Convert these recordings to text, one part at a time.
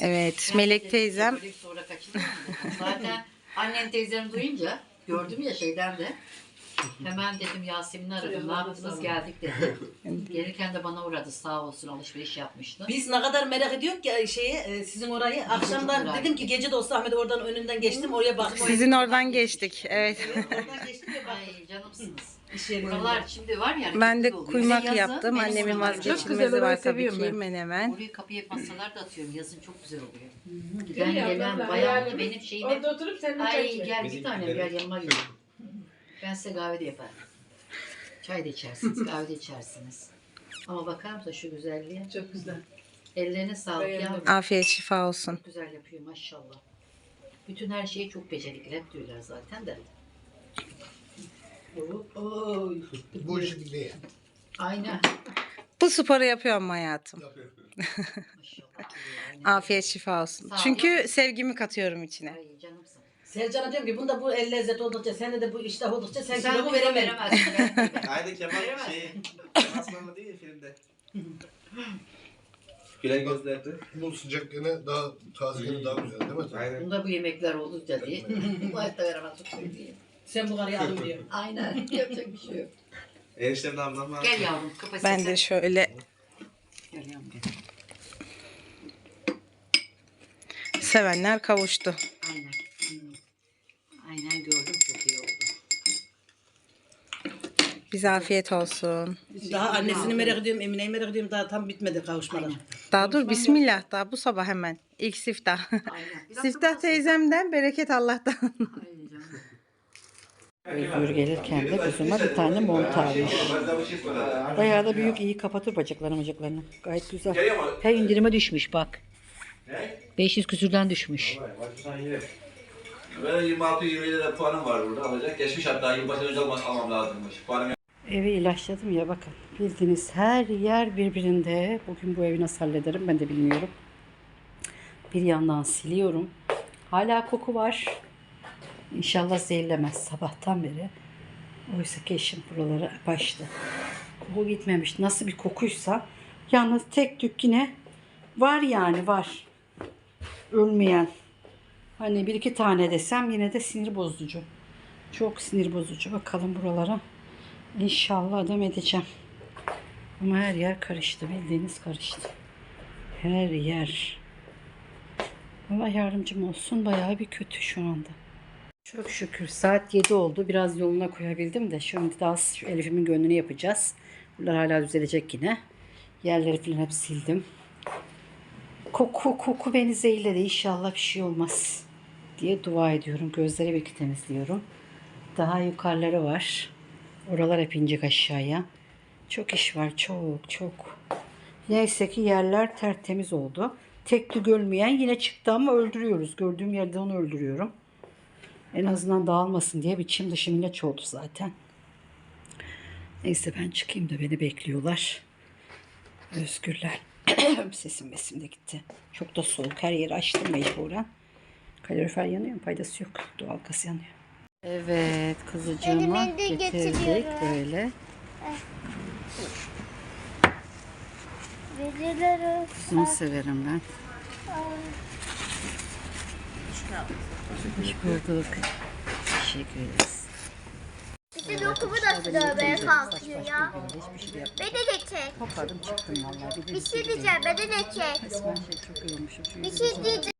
Evet, Melek de teyzem böyle Sonra. Zaten annem teyzemi duyunca gördüm ya şeyden de. Hemen dedim Yasemin'i aradım. Ne yaptınız geldik dedi. Gelirken de bana uğradı sağ olsun alışveriş yapmıştı. Biz ne kadar merak ediyoruz ki şeyi e, sizin orayı. Akşamdan merak dedim ki gece de olsa Ahmet oradan önünden geçtim oraya baktım. sizin oradan geçtik. Evet. Evet, oradan geçtim ve baktım. Ay canımsınız. İş yerinde. Şimdi var ya. Ben de oluyor. kuymak de yazın yaptım. Annemin oralar- vazgeçilmezi var tabii ki menemen. Oraya kapıya pastalar da atıyorum. Yazın çok güzel oluyor. Gel Ben ya, gelen ben- bayağı hayalimiz benim şeyime... Orada oturup seninle çay Ay içmek. gel bir tane gel yanıma gel. Ben size kahve de yaparım. Çay da içersiniz, kahve de içersiniz. Ama bakar mısın şu güzelliğe? Çok güzel. Ellerine sağlık Beğendim. yavrum. Afiyet şifa olsun. Çok güzel yapıyor maşallah. Bütün her şeyi çok becerikli hep diyorlar zaten de. Oy. Bu işi biliyor. Aynen. Bu sporu yapıyorum hayatım. Afiyet şifa olsun. Sağ ol. Çünkü sevgimi katıyorum içine. Ay canımsın. Sercan'a diyorum ki bunda bu el lezzet oldukça, sende de bu iştah oldukça sen, Sen kilomu bu veremedin. veremezsin. Aynı Kemal Veremez. şey. Aslanlı değil ya filmde. Gülen gözlerdi. Bu sıcak gene daha taze gene daha güzel değil mi? Aynen. Bunda bu yemekler oldukça diye. Bu hayatta veremez. çok söyleyeyim. Sen bu karıyı alın diyor. Aynen. Yapacak bir şey yok. Eniştemin ablam var. Gel yavrum kapasite. Ben de şöyle Gel yavrum. sevenler kavuştu. Aynen. Hmm. Aynen gördüm çok iyi oldu. Bize afiyet olsun. Daha annesini merak ediyorum, Emine'yi merak ediyorum. Daha tam bitmedi kavuşmalar. Aynen. Daha dur bismillah daha bu sabah hemen. İlk siftah. Aynen. Biraz siftah teyzemden bereket Allah'tan. Özgür gelirken de kuzuma bir tane mont almış. Bayağı da büyük iyi kapatır bacaklarını bacaklarını. Gayet güzel. Her indirime düşmüş bak. 500 küsürden düşmüş. Böyle 26-27 lira puanım var burada alacak. Geçmiş hatta yılbaşı önce almam lazımmış. Puanım Evi ilaçladım ya bakın. Bildiğiniz her yer birbirinde. Bugün bu evi nasıl hallederim ben de bilmiyorum. Bir yandan siliyorum. Hala koku var. İnşallah zehirlemez sabahtan beri. Oysa ki eşim buraları başladı. Koku gitmemiş. Nasıl bir kokuysa. Yalnız tek tük yine var yani var. Ölmeyen. Hani bir iki tane desem yine de sinir bozucu. Çok sinir bozucu. Bakalım buralara. İnşallah adam edeceğim. Ama her yer karıştı. Bildiğiniz karıştı. Her yer. Allah yardımcım olsun. Bayağı bir kötü şu anda. Çok şükür saat 7 oldu. Biraz yoluna koyabildim de şimdi daha şu Elif'imin gönlünü yapacağız. Buralar hala düzelecek yine. Yerleri falan hep sildim. Koku koku beni zehirledi. İnşallah bir şey olmaz diye dua ediyorum. Gözleri bir iki temizliyorum. Daha yukarıları var. Oralar hep inecek aşağıya. Çok iş var. Çok çok. Neyse ki yerler tertemiz oldu. Tekli görmeyen yine çıktı ama öldürüyoruz. Gördüğüm yerde onu öldürüyorum. En azından dağılmasın diye biçim dışı ilaç oldu zaten. Neyse ben çıkayım da beni bekliyorlar. Özgürler. Sesim besim de gitti. Çok da soğuk. Her yeri açtım mecburen. Kalorifer yanıyor mu? Faydası yok. Doğal gaz yanıyor. Evet de getirdik böyle. Verileri Bunu severim ben. Hoş bulduk. Teşekkür ederiz. bütün okumu da dövmeye kalkıyor ya. Şey. Beni de. Topladım çıktım vallahi. Bir şey diyeceğim beni de çek. Resmen şey çok yorulmuşum. Bir şey diyeceğim.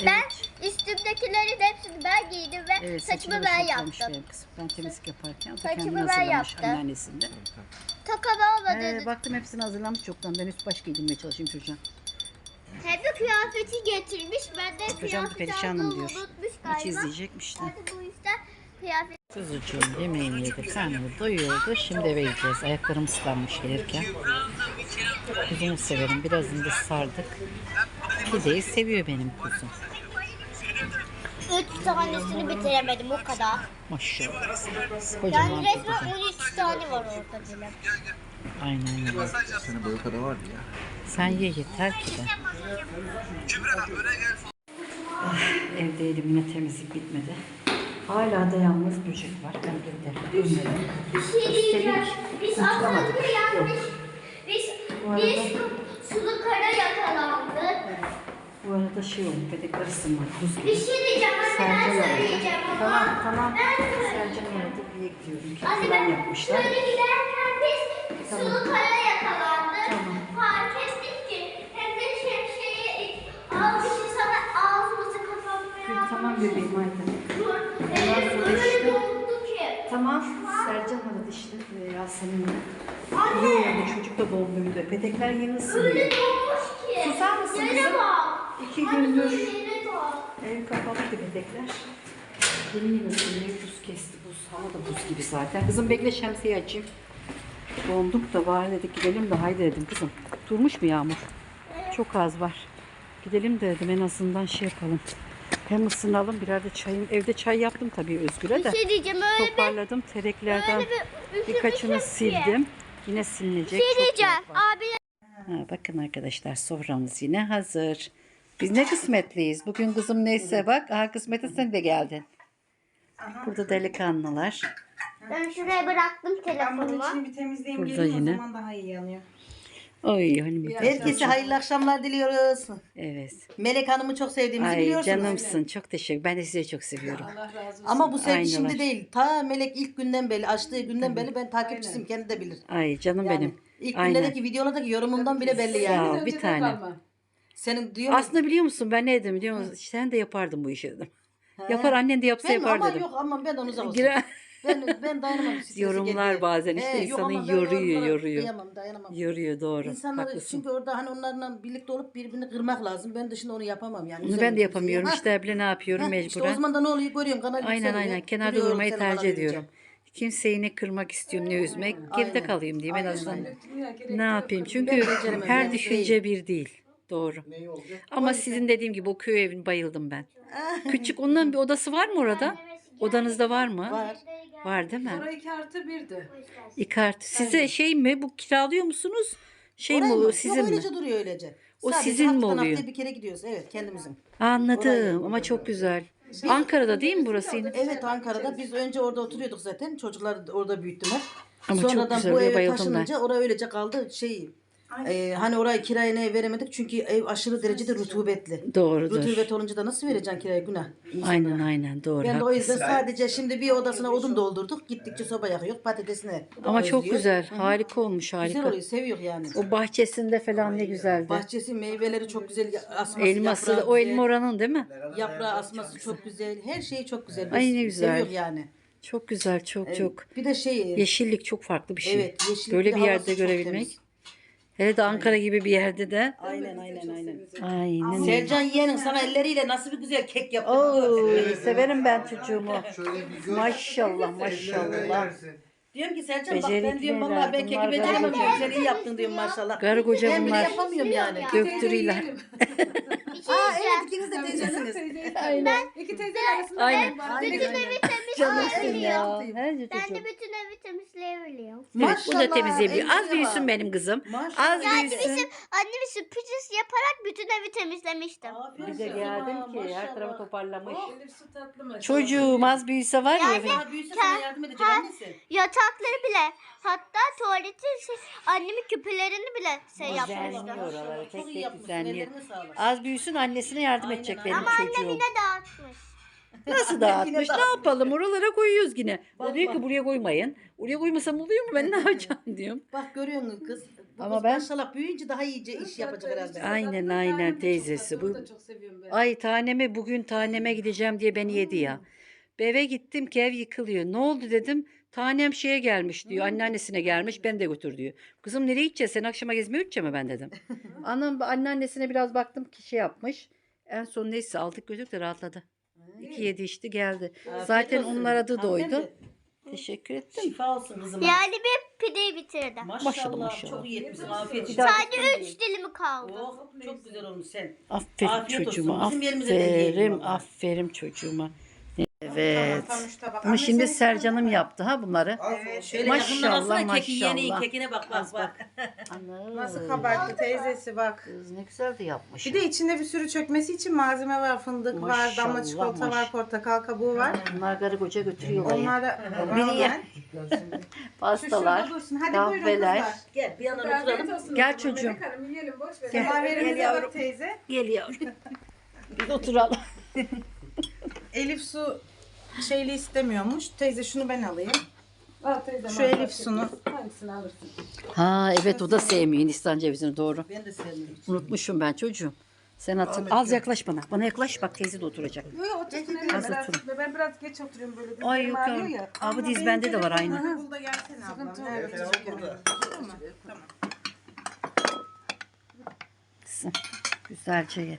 Evet, Ben üstümdekilerin hepsini ben giydim ve evet, saçımı ben yaptım. benim kızım. Ben temizlik yaparken Saçımı ben yaptım. anneannesinde. Takama olmadı. Ee, baktım hepsini hazırlamış çoktan. Ben üst baş giydirmeye çalışayım çocuğa. Hem de kıyafeti getirmiş. Ben de Hocam da kıyafeti perişanım aldığımı diyor. unutmuş Maç galiba. izleyecekmiş de. Ben de bu yüzden kıyafet Kuzucuğum yemeğini yedi, karnını doyurdu. Şimdi eve gideceğiz. Ayaklarım ıslanmış gelirken. Kuzumu severim. Birazını da sardık. Pideyi seviyor benim kuzum. üç tanesini bitiremedim o kadar. Maşallah. Yani Kocaman resmen pide. 13 tane var orada bile. Aynen öyle. Senin boyu kadar vardı ya. Sen ye yeter ki de. Ah, evdeydim yine temizlik bitmedi. Hala da yalnız böcek var. Ben de ölmedim. Bir şey diyeceğim. Biz aslında yanlış. Biz, Bu arada- biz sulu kara yakalandık. Bu Burada şey oldu, petekler ısınmadı, buz gibi. Bir şey diyeceğim anne ben Sercan aradı. söyleyeceğim ama. Tamam tamam. Sercan aradı, diye gidiyorum. Anne Kepçeden ben yapmışlar. şöyle giderken biz sulu kara yakalandık. Tamam bebeğim haydi. Dur. Sonra öyle dondu ki. Tamam. Sercan aradı işte Yasemin'le. İyi oldu çocuk da donduydu. Petekler yeni ısınıyor. Öyle donmuş ki. Susar mısın Yere kızım? bak. İki Anne, gündür yere bak. ev kapalıydı petekler. Yeni yeni ısınıyor. Buz kesti buz. Hava da buz gibi zaten. Kızım bekle şemsiyeyi açayım. Donduk da var dedik gidelim de haydi dedim kızım. Durmuş mu yağmur? Çok az var. Gidelim de dedim en azından şey yapalım. Hem ısınalım birer de çayım. Evde çay yaptım tabii Özgür'e de. Bir şey diyeceğim öyle bir Toparladım. Tereklerden öyle bir birkaçını sildim. Yine silinecek. Bir şey diyeceğim. Abi Ha, bakın arkadaşlar soframız yine hazır. Biz ne kısmetliyiz. Bugün kızım neyse bak. Aha kısmete sen de geldin. Burada delikanlılar. ben şuraya bıraktım Ben bunun telefonumu. içini bir temizleyeyim Burada geleyim yine. o zaman daha iyi yanıyor. Oy hani Herkese hayırlı akşamlar diliyoruz. Evet. Melek Hanım'ı çok sevdiğimizi Ay biliyorsunuz. canımsın. Çok teşekkür. Ben de sizi çok seviyorum. Ama bu sevgi Aynalar. şimdi değil. Ta Melek ilk günden beri, açtığı günden beri ben takipçisiyim. Kendi de bilir. Ay canım Yani benim. ilk Aynen. günlerdeki videolardaki yorumumdan bile belli Sağ yani. ol bir tane. Senin diyor musun? Aslında biliyor musun ben ne dedim biliyor musun? Sen de yapardın bu işi dedim. Yapar annen de yapsa ben, yapar ama dedim. yok ama ben onu uzak olsun. Girer- Ben, ben dayanamam. stresi Yorumlar geliyor. bazen işte yok insanı ama ben yoruyor, yorumlara yoruyor. Kıyamam dayanamam. Yoruyor doğru. Haklısın. çünkü orada hani onlarla birlikte olup birbirini kırmak lazım. Ben dışında onu yapamam yani. Onu ben Üzerine de yapamıyorum. Ha, İşte bile ne yapıyorum ha, mecburen. İşte o zaman da ne oluyor görüyorum kanal Aynen yükseliyor. aynen. Kenarda Biliyorum durmayı tercih ediyorum. Kimseyi ne kırmak istiyorum ne üzmek. Geride Aynen. kalayım diyeyim en Aynen, azından. aynen. Ne yapayım? Çünkü beceremem her yani, düşünce bir değil. Doğru. Ama sizin dediğim gibi o köy evine bayıldım ben. Küçük ondan bir odası var mı orada? Odanızda var mı? Var. Var değil mi? Sonra iki artı birdi. İkart. Size şey mi bu kiralıyor musunuz? Şey mi Orayı oluyor sizin Yok mi? öylece duruyor öylece. O Sadece sizin mi haftadan oluyor? haftaya bir kere gidiyoruz. Evet kendimizin. Anladım ama çok güzel. Ankara'da değil mi burası yine? Evet Ankara'da biz önce orada oturuyorduk zaten. Çocuklar orada büyüttüler. Ama çok Sonradan güzel, bu oraya eve bayıldım ben. taşınınca oraya öylece kaldı. Şey e, hani orayı kiraya ne veremedik çünkü ev aşırı derecede rutubetli. Doğrudur. Rutubet olunca da nasıl vereceksin kiraya günah? insanlara. Aynen aynen doğru. Ben de o yüzden sadece şimdi bir odasına odun doldurduk. Gittikçe soba yakıyor. Patatesine. Ama çok özlüyor. güzel. Harika olmuş Güzel harika. oluyor. Seviyor yani. O bahçesinde falan ne güzeldi. Bahçesi meyveleri çok güzel. Asması, Elması yaprağı o güzel. elma oranın değil mi? Yaprağı asması çok güzel. Her şeyi çok güzel. Ay, ne güzel. Seviyor yani. Çok güzel çok Evet. çok. Bir de şey. Yeşillik çok farklı bir şey. Evet, yeşillik Böyle bir yerde görebilmek. temiz. Hele de Ankara gibi bir yerde de. Aynen aynen aynen. Aynen. Sercan yeğenin sana elleriyle nasıl bir güzel kek yaptı. Oo, severim ben çocuğumu. Şöyle bir gör. Maşallah maşallah. Diyorum ki Sercan bak ben diyorum vallahi ben keki bunlar beceremem diyorum. Sen iyi yaptın diyorum maşallah. Karı koca Ben bile bunlar. yapamıyorum yani. Göktürüyle. Aa evet ikiniz de teyzesiniz. Aynen. İki teyze arasında Aynen. var. Bütün aynen. evi temizleyebiliyorum. Ben de bütün evi temizleyebiliyorum. Evet, bu da Maşallah, temizleyebiliyor. Az büyüsün benim kızım. Maşallah. Az büyüsün. Annemi sürpriz yaparak bütün evi temizlemiştim. Bir de geldim ki her tarafı toparlamış. Elif su tatlı mı? Çocuğum az büyüse var ya. Daha büyüse sana yardım edecek annesi. Yatakları bile hatta tuvaleti şey, annemin küpelerini bile şey Düzenliyor yapmıştım. oraları. Çok Tek düzenliyor. Az büyüsün annesine yardım Aynen, edecek aynen. benim Ama annem çocuğum. yine dağıtmış. Nasıl dağıtmış? ne yapalım? Oralara koyuyoruz yine. O Bak, diyor ki bak. buraya koymayın. Oraya koymasam oluyor mu? Ben ne yapacağım diyorum. Bak görüyor musun kız? Bu Ama kız ben- maşallah büyüyünce daha iyice iş yapacak herhalde. Aynen, aynen, teyzesi. Bu- Bu da çok seviyorum ben. Ay taneme bugün taneme gideceğim diye beni yedi ya. Eve gittim ki ev yıkılıyor. Ne oldu dedim. Tanem şeye gelmiş diyor. Anneannesine gelmiş. Ben de götür diyor. Kızım nereye gideceğiz? Sen akşama gezmeye gideceğim mi ben dedim. Anam anneannesine biraz baktım ki şey yapmış. En son neyse aldık götürdük de rahatladı. İki yedi içti geldi. Afiyet Zaten olsun. onlar adı doydu. Hanımefendi, Teşekkür ettim. Şifa olsun kızıma. Yani bir pideyi bitirdim. Maşallah, Maşallah, maşallah. çok iyi etmişsin. Afiyet olsun. Sadece üç dilimi kaldı. Oh, çok güzel olmuş sen. Aferin Afiyet olsun. çocuğuma. Bizim yerimize de yiyelim Aferin, vallahi. aferin çocuğuma. Evet. Tamam, tam üç tabak. Bunu Anne, şimdi sen- Sercan'ım yaptı ha bunları. Evet. Şöyle Maşallah, yakından alsana keki maşallah. yeni kekine bak bak bak. Ana. Nasıl kabarttı teyzesi bak. Kız ne güzel de yapmış. Bir de içinde bir sürü çökmesi için malzeme var. Fındık var, damla Maşallah, çikolata maş- var, portakal kabuğu var. Bunlar karı koca götürüyorlar. ya. Onlar da Biri ye-. Şu Pastalar, şurada dursun. Hadi buyurun kahveler. kızlar. Gel bir yandan oturalım. Gel çocuğum. Melek Hanım yiyelim boş ver. Gel. Semaverimize Gel yavrum. bak teyze. Gel yavrum. Biz oturalım. Elif su şeyli istemiyormuş. Teyze şunu ben alayım. Al teyzem, Şu Elif sunu. Hangisini alırsın? Ha evet o da sevmiyor Hindistan cevizini doğru. Ben de sevmiyorum. Unutmuşum ben çocuğum. Sen hatır, az yaklaş bana. Bana yaklaş bak teyze de oturacak. Yok yok otursun Biraz, ben biraz geç oturuyorum böyle. Ay dizlerim yok ağrıyor ya. Bu diz bende de var aynı. Bul da gelsene ablam. Sıkıntı Nerede? yok. Kızım, Güzelce ye.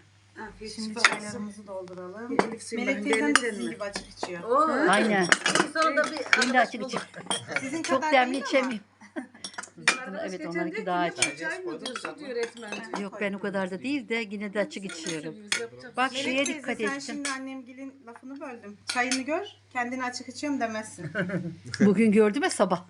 Şimdi çaylarımızı dolduralım. Melek teyzem de sizin gibi açık içiyor. Aynen. Sonra bir açık içim. Sizin Çok kadar demli değil ama. içemeyim. Arkadaş Evet, geçen onlarınki daha "Ne bu açık." Çay mı diyor, su diyor resmen diyor. Yok ben o kadar da değil de yine de açık içiyorum. Biz yapacak Bak Melek şeye teyze dikkat sen ettim. şimdi annemgilin lafını böldüm. Çayını gör, kendini açık içiyorum demezsin. Bugün gördüm ya sabah.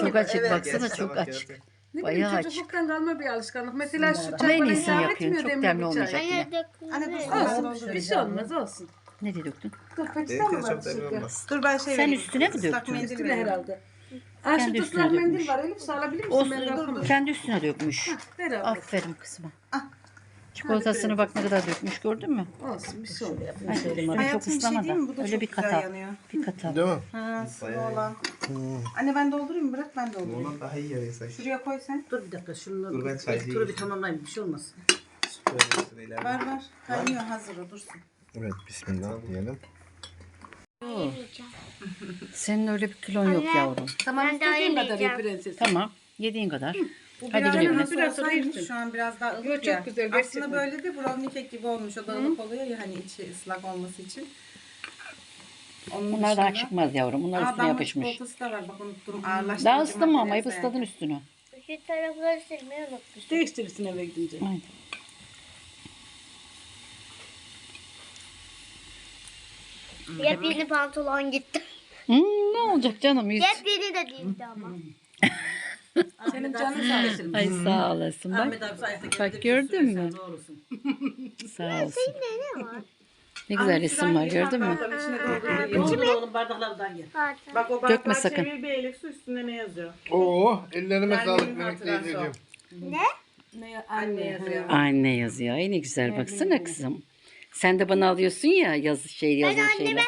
Çok açık Evet, baksana gerçi çok sabah açık. gördüm. Ne Bayağı bileyim çocukluktan kalma bir alışkanlık. Mesela şu Ama çay en bana iyisini hitap yapıyorsun. etmiyor Çok demli demli bir olmayacak çay. yine. Anne dur Olsun, bir şey olmaz olsun. Nereye döktün? Dur peçete Benimki mi de var çok şurada? olmaz. Dur ben şey Sen vereyim. üstüne mi Islak döktün? mendil Üstüne vereyim. herhalde. Aa, Kendi şu üstüne ıslak mendil dökmüş. var Elif sağlayabilir misin? Olsun. Ben kalkamam. Kendi üstüne dökmüş. Ver abla. Aferin kızıma. Çikolatasını bak ne kadar dökmüş gördün mü? Olsun bir şey olmuyor. Ay, üstünü çok Hayatım bir şey ıslama değil da. mi? Bu da Öyle çok bir güzel kat al. yanıyor. Bir kat al. Değil mi? Ha sıvı olan. Anne ben doldurayım mı? Bırak ben doldurayım. Ondan daha iyi yarıyor sanki. Şuraya koy sen. Dur bir dakika şunu Dur ben ilk çaycıyı turu bir tamamlayayım bir şey olmaz. Böyle sırayla. Ver ver. Kaynıyor hazır o dursun. Evet bismillah diyelim. Senin öyle bir kilon yok yavrum. Tamam Ben istediğin kadar ye prenses. Tamam. Yediğin kadar. Bu Hadi biraz güle. nasıl Biraz sonra yersin. Şu an biraz daha ılık Yo, çok ya. güzel, Aslında gerçekten. böyle de brownie kek gibi olmuş. O da ılık oluyor ya hani içi ıslak olması için. Onun Bunlar daha dışında- çıkmaz yavrum. Bunlar Aa, üstüne damla yapışmış. çikolatası da var. Bak unuttum. Ağırlaştırıcı Daha ıslama ama hep ısladın üstünü. Şu tarafları silmeyi unutmuşum. Değiştirirsin eve gidince. Aynen. Yepyeni pantolon gitti. Hmm, ne olacak canım? Yüz. Yepyeni de değildi ama. Senin canın sağ olsun. Ay sağ olasın Ahmet bak. abi sayesinde Bak gördün mü? Doğrusun. Sağ olsun. Ne var? Ne güzel resim var gördün mü? Doldur oğlum bardaklardan gel. Bak o Dökme sakın. çevir bir elif su üstüne ne yazıyor? Oo ellerime Ben sağlık benim Melek hatırası teyzeciğim. Ne Anne yazıyor. Anne yazıyor. Ay ne güzel baksana kızım. Sen de bana alıyorsun ya yaz şey yazılı şeyler.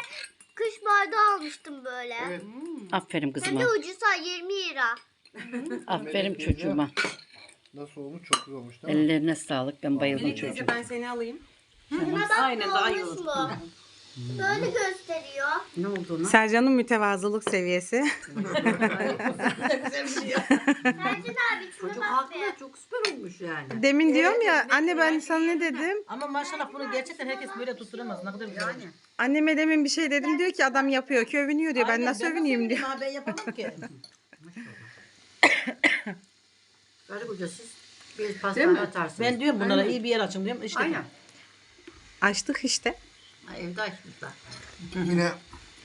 Kış bardağı almıştım böyle. Aferin Hem kızıma. de ucuza 20 lira. Aferin çocuğuma. Nasıl olmuş? Çok güzel olmuş değil mi? Ellerine sağlık. Ben bayıldım Melek çocuğum. teyze ben seni alayım. Buna bak Aynen, ne daha iyi olmuş olur. mu? Böyle gösteriyor. Ne oldu ona? Sercan'ın mütevazılık seviyesi. Sercan abi şuna Çocuk bak haklı çok süper olmuş yani. Demin diyorum ya anne ben sana ne dedim? Ama maşallah bunu gerçekten herkes böyle tutturamaz. Ne kadar güzel. Yani. Anneme demin bir şey dedim diyor ki adam yapıyor ki övünüyor diyor. Ben nasıl övüneyim diyor. Ha, ben yapamam ki. Böyle koca siz bir pastane atarsınız. Ben diyorum bunlara iyi bir yer açın diyorum. İşte Aynen. Açtık işte. Ha, Evde açmışlar. Yine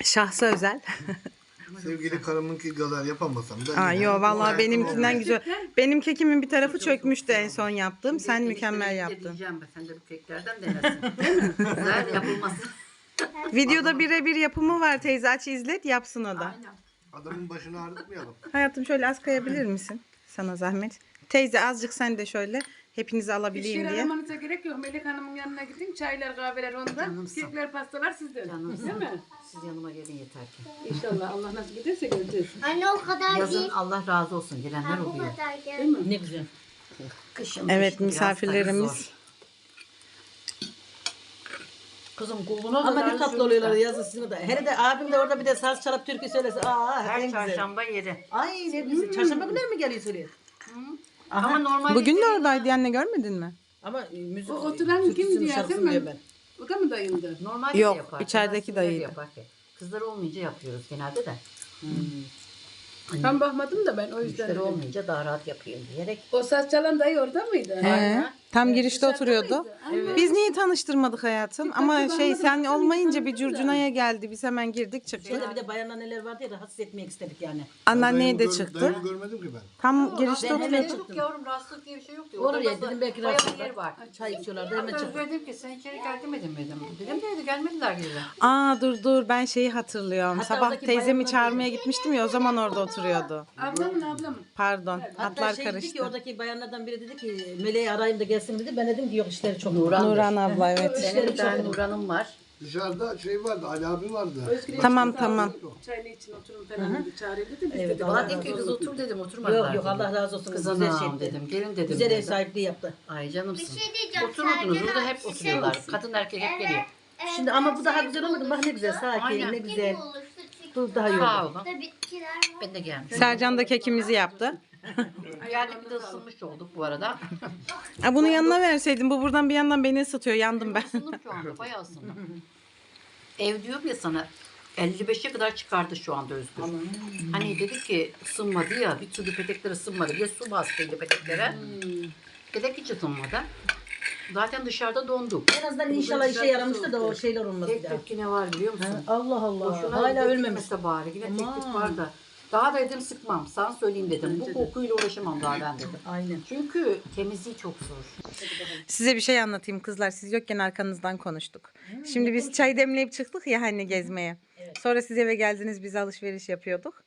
Şahsa özel. sevgili karımınki kadar yapamasam da. Aa yine yo vallahi benimkinden güzel. Benim kekimin bir tarafı çökmüştü en son yaptığım. Sen mükemmel yaptın. Diyeceğim ben. Sen de bu keklerden denesin. Değil mi? Güzel yapılması. Videoda birebir yapımı var teyze aç izlet yapsın o da. Adamın başını ağrıtmayalım. Hayatım şöyle az kayabilir misin? Sana zahmet. Teyze azıcık sen de şöyle hepinizi alabileyim diye. aramanıza gerek yok. Melek Hanım'ın yanına gidin. Çaylar, kahveler onda. Canımsın. Kekler, pastalar sizden. Canımsın. Değil mi? Siz yanıma gelin yeter ki. İnşallah Allah nasip ederse göreceğiz. Anne o kadar Yazın değil. Allah razı olsun. Gelenler Ha, bu oluyor. kadar gel. Ne güzel. Kışın Evet kışın biraz misafirlerimiz. tabii zor. Kızım kuluna Ama ne tatlı oluyorlar sizin de. Hele de abim de orada bir de saz çalıp türkü söylese. Aa en Her güzel. çarşamba yeri. Ay ne güzel. Çarşamba günleri mi geliyor söylüyor? Ama normalde Bugün de oradaydı anne görmedin mi? Ama e, müzik O oturan türküsünün ya, şarkısını değil mi? diyor ben. O da mı dayındı? Normalde Yok, de yapar. içerideki Kızlar dayıydı. yapar ki. Kızlar olmayınca yapıyoruz genelde de. Ben bakmadım da ben o yüzden. Müşteri dedim. olmayınca daha rahat yapayım diyerek. O saç çalan dayı orada mıydı? He, tam girişte oturuyordu. Biz niye tanıştırmadık hayatım? Ama şey sen olmayınca bir curcunaya geldi. Biz hemen girdik çıktık. Şeyde bir de bayanlar neler vardı ya rahatsız etmek istedik yani. Anneanneye de çıktı. Dayımı görmedim ki ben. Tam girişte ben hemen oturuyordu. Yok yavrum rahatsızlık diye bir şey yok diyor. Olur ya dedim belki bayağı rahatsız bir yer var. Çay içiyorlardı hemen Hatta dedim ki sen içeri gel demedin mi dedim. Dedim dedi gelmediler gibi. Aa dur dur ben şeyi hatırlıyorum. Hatta Sabah oradaki teyzemi bayanlar çağırmaya gitmiştim ya o zaman orada oturuyordu. Ablam mı ablam mı? Pardon Hatta hatlar şey dedi ki karıştı. oradaki bayanlardan biri dedi ki Meleği arayayım da gel gelsin dedi. Ben dedim ki yok işleri çok. Nurhan. Nurhan abla evet. Benim bir tane Nurhan'ım var. Dışarıda şey vardı, Ali abi vardı. Tamam tamam. Çayını için oturun falan dedi. Çağırayım dedim. Biz Evet, dedik. Allah Bana dedim ki kız otur dedim oturmadılar. Yok yok dedim. Allah razı olsun. Kız Güzel şey dedim. Gelin dedim. Güzel ev sahipliği yaptı. Ay canımsın. Bir şey diyeceğim. Otururdunuz Sercan burada abi, hep oturuyorlar. misin? Kadın erkek hep geliyor. Şimdi ama bu daha güzel olmadı. Bak ne güzel sakin Aynen. ne güzel. Bu daha iyi Sağ oldu. olun. bitkiler var. Ben de gelmişim. Sercan da kekimizi yaptı. Geldik bir de ısınmış olduk bu arada. Ha, bunu yanına verseydin bu buradan bir yandan beni ısıtıyor. Yandım ben. Isındım şu anda bayağı ısındım. Ev diyorum ya sana 55'e kadar çıkardı şu anda Özgür. Hani dedi ki ısınmadı ya bir türlü petekler ısınmadı. Bir de su bastıydı peteklere. Petek hiç ısınmadı. Zaten dışarıda donduk. En azından inşallah işe yaramıştır da o şeyler olmaz bir Tek daha. tepki ne var biliyor musun? Allah Allah. Boşuna Hala ölmemiş. gitmese bari. Yine Aman. teklik var da. Daha da dedim sıkmam. Sana söyleyeyim dedim. Bu kokuyla uğraşamam daha ben dedim. Aynen. Çünkü temizliği çok zor. Size bir şey anlatayım kızlar. Siz yokken arkanızdan konuştuk. Şimdi biz çay demleyip çıktık ya hani gezmeye. Sonra siz eve geldiniz biz alışveriş yapıyorduk.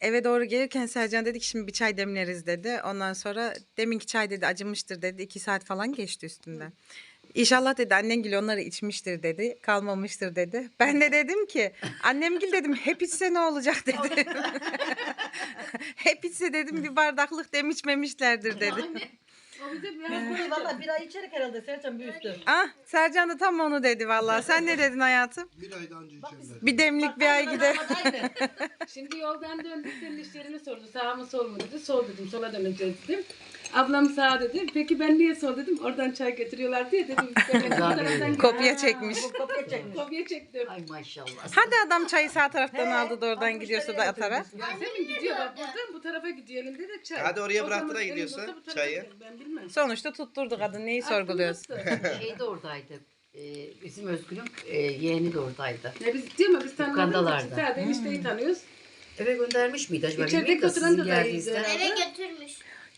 Eve doğru gelirken Sercan dedi ki şimdi bir çay demleriz dedi. Ondan sonra deminki çay dedi acımıştır dedi. iki saat falan geçti üstünden. İnşallah dedi annengil onları içmiştir dedi. Kalmamıştır dedi. Ben de dedim ki annemgil dedim hep içse ne olacak dedi. hep içse dedim bir bardaklık dem içmemişlerdir dedi. O bize biraz Valla bir ay içerik herhalde Sercan bir üstü. Ah Sercan da tam onu dedi vallahi. Sen ne dedin hayatım? Bir ayda önce içerler. Bir demlik bir ay gider. Şimdi yoldan döndük senin işlerini sordu. Sağ mı sol mu dedi. Sol dedim. Sola döneceğiz dedim. Ablam sağ dedi. Peki ben niye sol dedim. Oradan çay getiriyorlar diye dedim. Ben bu taraftan Kopya çekmiş. Kopya çekmiş. Kopya çektim. Ay maşallah. Hadi adam çayı sağ taraftan aldı da oradan gidiyorsa da atarak. Yasemin gidiyor bak buradan bu tarafa gidiyor elinde de çay. Hadi oraya O bıraktı zaman da gidiyorsa olsa bu tarafa çayı. Ben bilmem. Sonuçta tutturdu kadın. Neyi sorguluyorsun? Şey de oradaydı. Ee, bizim Özgür'ün e, yeğeni de oradaydı. Ne biz değil mi? Biz tanımadığımız için Yukarıdalardı. sadece enişteyi tanıyoruz. Eve göndermiş miydi acaba? İçerideki Bilmiyorum da oturan sizin da dayıydı geldiğinizde. Eve götürmüş.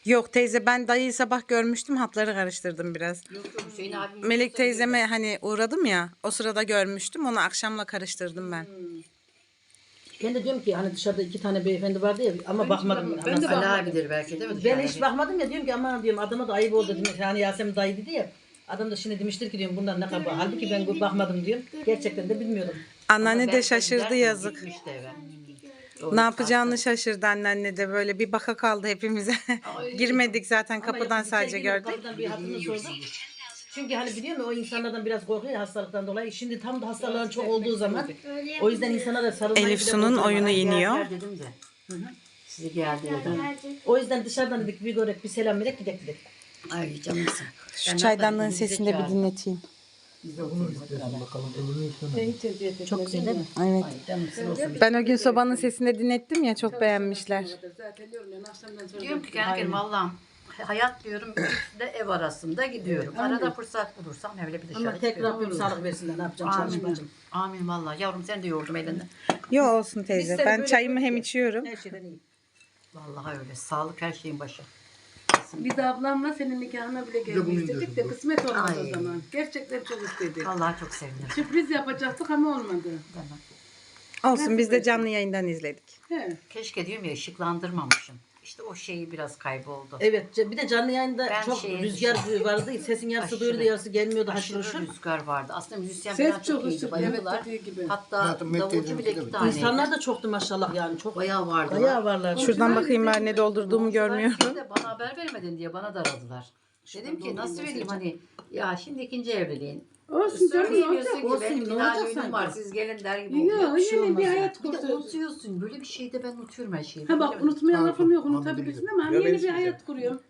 Yok teyze ben dayıyı sabah görmüştüm. Hatları karıştırdım biraz. Yok, yok, Hüseyin abim Melek teyzeme hani uğradım ya. O sırada görmüştüm. Onu akşamla karıştırdım ben. Ben de diyorum ki hani dışarıda iki tane beyefendi vardı ya ama bakmadım. ben de Ali abidir belki değil mi? Ben hiç bakmadım ya diyorum ki aman diyorum adama da ayıp oldu demiş. Yani Yasemin dayı dedi ya. Adam da şimdi demiştir ki diyorum bundan ne kadar. Halbuki ben bakmadım diyorum. Gerçekten de bilmiyordum. Anneanne de şaşırdı yazık. Ne yapacağını şaşırdı anneanne de böyle bir baka kaldı hepimize. Girmedik zaten kapıdan Ama sadece gördük. Kapıdan bir hatırını sordum. Çünkü hani biliyor musun o insanlardan biraz korkuyor ya hastalıktan dolayı. Şimdi tam da hastaların çok olduğu zaman o yüzden insana da sarılmayı Elif bile Su'nun oyunu iniyor. Dedim de. Size geldi dedim. O yüzden dışarıdan dedik bir görek bir selam verek gidek gidek. Ay canımsın. Şu çaydanlığın sesini de bir dinleteyim. Çok güzel değil mi? Evet. Canımsın olsun. Ben o gün sobanın sesini de dinlettim ya çok beğenmişler. Zaten diyorum ki kendi kendime Allah'ım hayat diyorum ikisi de ev arasında gidiyorum. Arada fırsat bulursam öyle bir dışarı Ama tek çıkıyorum. Rabbim sağlık versin de ne yapacağım Amin. çalışmacım. Amin valla. Yavrum sen de yoğurdum elinden. Yo olsun teyze. seni Ben böyle çayımı hem içiyorum. Her şeyden iyi. Vallahi öyle. Sağlık her şeyin başı. Biz ablamla senin nikahına bile gelmek istedik de kısmet olmadı Ay. o zaman. Gerçekten çok istedik. Vallahi çok sevinirim. Sürpriz yapacaktık ama olmadı. Olsun biz de canlı yayından izledik. He. Keşke diyorum ya ışıklandırmamışım. İşte o şeyi biraz kayboldu. Evet bir de canlı yayında Ben çok şeye rüzgar vardı. Sesin yarısı Aşırı. duyuldu yarısı gelmiyordu haşır Aşırı uşur. rüzgar vardı. Aslında müzisyen Ses falan çok çok iyiydi. Bayıldılar. evet, dediği gibi. Hatta Zaten Mehmet davulcu bile iki taneydi. İnsanlar da çoktu maşallah yani çok. Bayağı vardı. Bayağı varlar. Şuradan bakayım ben ne doldurduğumu görmüyorum. De bana haber vermedin diye bana da aradılar. Dedim ki nasıl vereyim hani ya şimdi ikinci evliliğin. Olsun canım ne Söyleyemiyorsun olacak? ki Olsun, benim ne bir daha olacak düğünüm sanki? var siz gelin der gibi oluyor. Ya şey yine bir olmaz hayat Bir de kurtarıyoruz. unutuyorsun. Böyle bir şeyde ben unutuyorum her şeyi. Ha bak musun? unutmaya lafım yok Pardon, unutabilirsin ama Yok, yeni bir hiç hayat kuruyorum.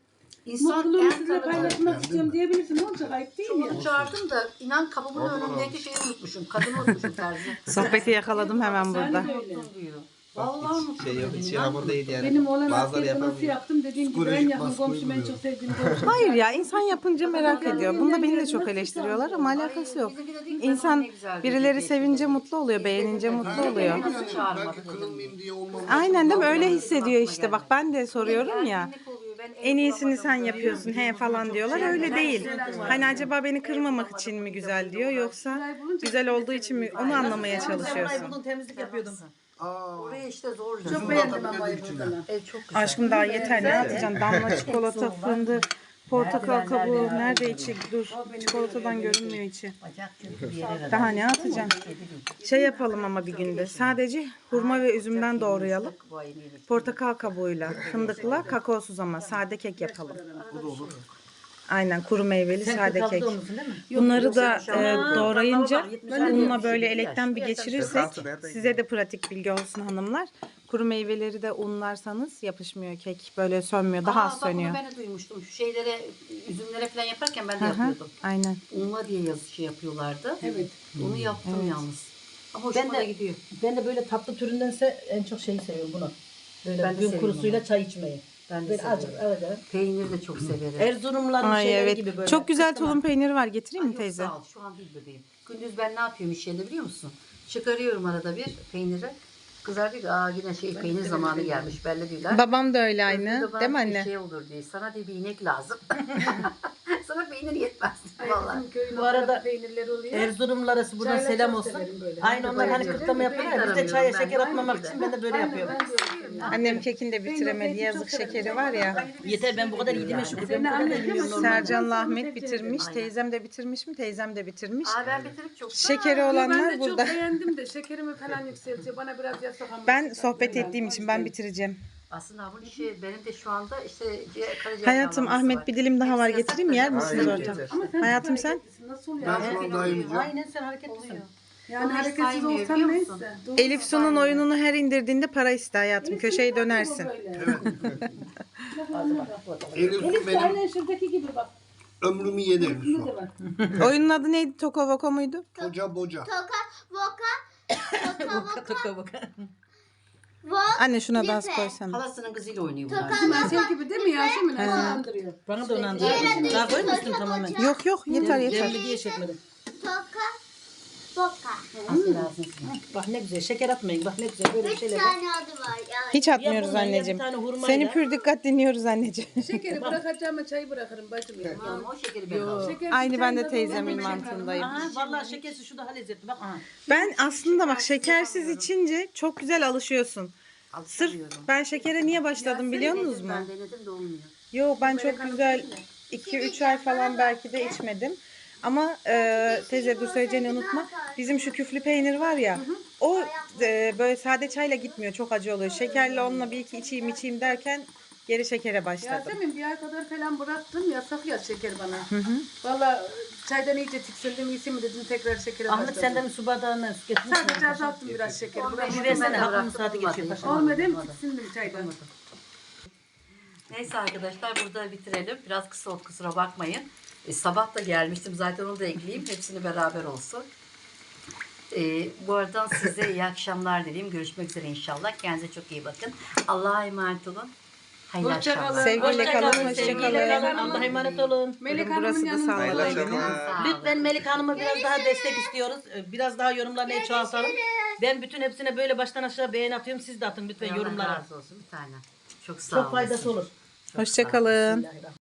İnsan Mutluluğumu en sizinle tanıdığı. paylaşmak istiyorum diyebilirsin. Ne olacak ayıp değil mi? Onu çağırdım da inan kapımın önündeki şeyi unutmuşum. Kadını unutmuşum terzi. Sohbeti yakaladım hemen burada. Sen de öyle. Unuttum diyor. Vallahi unuttum. Şey yok hiç yağmur değil yani. Benim oğlan Bazıları kılası yapamıyor. yaptım dediğim gibi en Psikolojik yakın baskı komşum en uyguluyor. çok sevdiğim komşum. Hayır ya insan yapınca merak ediyor. Bunda beni de çok eleştiriyorlar ama alakası yok. İnsan birileri sevince mutlu oluyor, beğenince mutlu oluyor. Nasıl Belki kırılmayayım diye. Aynen değil mi? Öyle hissediyor işte. Bak ben de soruyorum ya. Ben En iyisini sen yapıyorsun he falan diyorlar. Öyle değil. Hani acaba beni kırmamak için mi güzel diyor yoksa güzel olduğu için mi onu anlamaya Ay çalışıyorsun. bunun temizlik yapıyordum. Aa, Oraya işte zor. Çok beğendim çok güzel. Aşkım daha yeter ne yapacaksın? Damla çikolata, fındık, Portakal kabuğu de- nerede içi? Dur. Çikolatadan görünmüyor içi. Daha ne atacaksın? Şey yapalım ama bir günde. Sadece hurma ve üzümden doğrayalım. Bu. Portakal kabuğuyla, fındıkla, kakaosuz ama sade kek yapalım. Aynen kuru meyveli Sen sade kek. 46 olmuşsun değil mi? Bunları da e, doğrayınca unla böyle elekten bir geçirirsek size de pratik bilgi olsun hanımlar. Kuru meyveleri de unlarsanız yapışmıyor kek. Böyle sönmüyor. Daha Aa, az bak sönüyor. Bunu ben de duymuştum. Şu şeylere, üzümlere falan yaparken ben de hı, yapıyordum. Aynen. Unla diye yazı şey yapıyorlardı. Evet. Onu yaptım yalnız. Ama Ben hoşuma de- da gidiyor. Ben de böyle tatlı türündense en çok şeyi seviyorum bunu. Böyle Ben de gün kurusuyla çay içmeyi. Ben de Böyle azıcık evet evet. Peynir de çok severim. Erzurumların Ay şeyleri evet. gibi böyle. Çok güzel Kısma. tulum peyniri var. Getireyim mi yok, teyze? Sağ ol. Şu an değil bebeğim. Gündüz ben ne yapıyorum iş yerinde biliyor musun? Çıkarıyorum arada bir peyniri. Kızlar diyor ki aa yine şey peynir zamanı gelmiş belli diyorlar. Babam da öyle de aynı. bana Değil mi bir anne? Şey olur diye. Sana diye bir inek lazım. Sana peynir yetmez. Vallahi. Bu arada o peynirleri oluyor. Erzurumlar arası buradan Çayla selam çok olsun. severim böyle. Aynı onlar hani kıtlama böyle yapıyorlar ya. Biz de çaya şeker atmamak için ben de böyle yapıyorum. Annem kekini de bitiremedi. Yazık şekeri var ya. Yeter ben bu kadar yediğime şükür. Ben bu kadar yemiyorum normalde. Sercan'la Ahmet bitirmiş. Teyzem de bitirmiş mi? Teyzem de bitirmiş. Aa ben bitirip çok Şekeri olanlar ben de burada. çok beğendim de şekerimi falan yükseltiyor. Bana biraz yasak ama. Ben sohbet ettiğim için ben bitireceğim. Aslında bu işi benim de şu anda işte ciğer- karaciğer Hayatım yağlanması Ahmet var. bir dilim daha var getireyim yer da- misiniz Hayır. Ama sen Hayatım sen? hareketlisin. Nasıl oluyor? Ben şu an daha yemeyeceğim. Aynen sen hareketlisin. Yani Onu hiç hareketsiz saymıyor, olsan neyse. musun? Doğru. Elif Su'nun oyununu her indirdiğinde para iste hayatım. Köşeye dönersin. Elif Elif de benim aynen şuradaki gibi bak. ömrümü yedi Elif Su. bak. Oyunun adı neydi? Toko Voko muydu? Koca boca. Toka, voka, toka, voka, Toka boka. Vok, Anne şuna da az Lipe. koysana. Halasının kızıyla oynuyor bunlar. Masel gibi değil mi Yasemin? Andırıyor. Bana da onu andırıyor. Daha koymuşsun tamamen. Yok yok yeter yeter. Demli diye çekmedim. toka, lazım. Bak ne güzel şeker atmayın. Bak ne güzel böyle Üç şeyler. tane adı var. Yani. Hiç atmıyoruz Ya bundan ya bir anneciğim. tane hurmayla. Seni pür dikkat dinliyoruz anneciğim. Şekeri bırakacağım çayı bırakırım bacım ya. Canım o şekeri ben aldım. Şeker Aynı ben de teyzemin mantığındayım. Aha vallahi şekersiz şu daha lezzetli. Bak aha. Ben aslında bak şekersiz içince çok güzel alışıyorsun. Sırf ben şekere niye başladım biliyor musunuz mu? Ben denedim de olmuyor. Yo ben çok güzel 2-3 ay falan belki de içmedim. Ama e, teyze dur söyleyeceğini unutma. Bizim şu küflü peynir var ya. O e, böyle sade çayla gitmiyor. Çok acı oluyor. Şekerle onunla bir iki içeyim içeyim derken geri şekere başladım. Yasemin bir ay kadar falan bıraktım yasak ya şeker bana. Valla çaydan iyice tiksildim iyisi mi dedim tekrar şekere Ahmet başladım. senden su bardağından su Sadece misin? azalttım biraz şekeri. Bir Bırakmadım. versene Ben de hakkımın bıraktım, saati geçiyor. paşam. Olmadı tiksindim çaydan. Neyse arkadaşlar burada bitirelim. Biraz kısa oldu kusura bakmayın. E, sabah da gelmiştim zaten onu da ekleyeyim. Hepsini beraber olsun. E, bu arada size iyi akşamlar dileyim. Görüşmek üzere inşallah. Kendinize çok iyi bakın. Allah'a emanet olun. Hayırlı Hoşça akşamlar. kalın. Sevgiyle kalın, hoşça sevgiyle kalın. Allah'a emanet olun. Melek Burası Hanım'ın da yanında. sağlıklı. Hayırlı evine. akşamlar. Sağ olun. Lütfen Melik Hanım'a biraz daha destek istiyoruz. Ee, Biraz daha yorumlarını çoğaltalım. Ben bütün hepsine böyle baştan aşağı beğen atıyorum. Siz de atın lütfen Allah yorumlara. razı olsun bir tane. Çok sağ Çok olun. faydası olur. Hoşça kalın. Bismillahirrahmanirrahim.